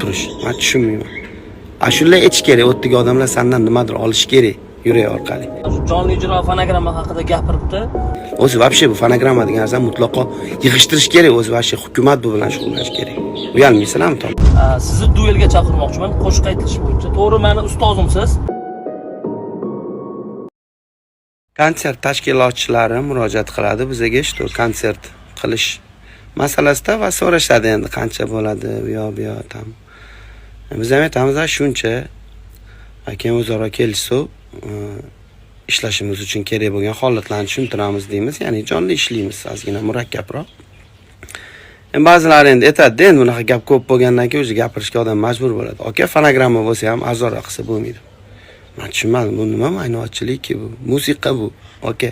turish. Man tushunmayman. Ashula aytish kerak u yerdagi odamlar sandan nimadir olish kerak yurak orqali. Jonli ijro fonogramma haqida gapiribdi. O'zi вообще bu fonogramma degan narsani mutlaqo yig'ishtirish kerak o'zi вообще hukumat bu bilan shug'ullanishi kerak. Uyalmaysanlarmi tom? A, sizni duelga chaqirmoqchiman. Qo'shiq aytish bo'yicha. To'g'ri mani ustozimsiz. Konsert tashkilotchilari murojaat qiladi bizaga что konsert qilish masalasida va so'rashadi endi qancha bo'ladi bu yoq bu yoq там biz ham aytamiz shuncha. Keyin o'zaro kelishib e, ishlashimiz uchun kerak bo'lgan holatlarni tushuntiramiz deymiz. Ya'ni jonli ishlaymiz ozgina murakkabroq endi endi aytadida endi bunaqa gap ko'p bo'lgandan keyin o'zi gapirishga odam majbur bo'ladi. Aka fonogramma bo'lsa ham arzonroq qilsa bo'lmaydi. Man tushunmadim bu nima ma'nochilikki bu? Musiqa bu. Aka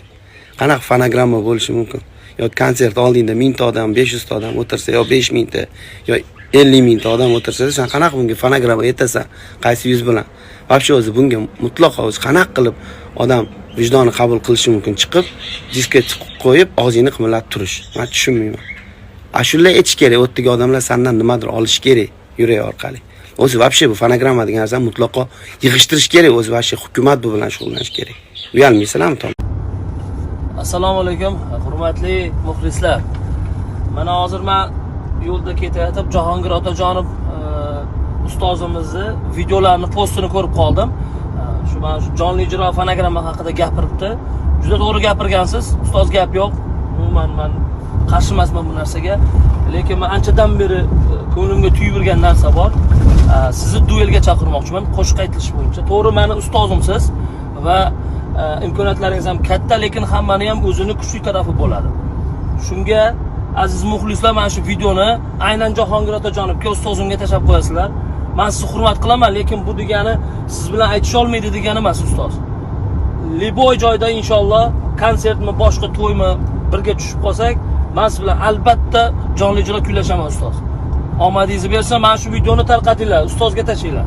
qanaqa fonogramma bo'lishi mumkin? Yo konsert oldingda mingta odam besh yuzta odam o'tirsa yo besh mingta yo ellik mingta odam o'tirsa san qanaqa bunga fonogramma aytasan qaysi yuz bilan? Вообще o'zi bunga mutlaqo o'zi qanaqa qilib odam vijdoni qabul qilishi mumkin? Chiqib diskka chiqib qo'yib og'zingni qimirlatib turish. Man tushunmayman. Ashula aytish kerak u yerdagi odamlar sandan nimadir olish kerak yurak orqali. O'zi вообще bu fonogramma degan narsani mutlaqo yig'ishtirish kerak o'zi вообще hukumat bu bilan shug'ullanishi kerak. Uyalmaysanlarmi tom? Assalomu alaykum hurmatli muxlislar. Mana hozir man yo'lda ketayotib jahongir otajonov e, ustozimizni videolarini postini ko'rib qoldim. E, shu mana shu jonli ijro fonogramma haqida gapiribdi. Juda to'g'ri gapirgansiz ustoz gap yo'q. Umuman man qarshi emasman bu narsaga. Lekin man anchadan beri e, ko'nglimga tuyib yurgan narsa bor. Sizni duelga chaqirmoqchiman qo'shiq aytilish bo'yicha. To'g'ri mani ustozimsiz va E, imkoniyatlaringiz ham katta lekin hammani ham o'zini kuchli tarafi bo'ladi. Shunga aziz muxlislar mana shu videoni aynan jahongir otajonovga ustozimga tashlab qo'yasizlar. Man sizni hurmat qilaman lekin bu degani siz bilan aytisholmaydi degani emas ustoz. Liboy joyda inshaalloh konsertmi boshqa to'ymi birga tushib qolsak man siz bilan albatta jonli ijro kuylashaman ustoz. Omadingizni bersa mana shu videoni tarqatinglar ustozga tashlanglar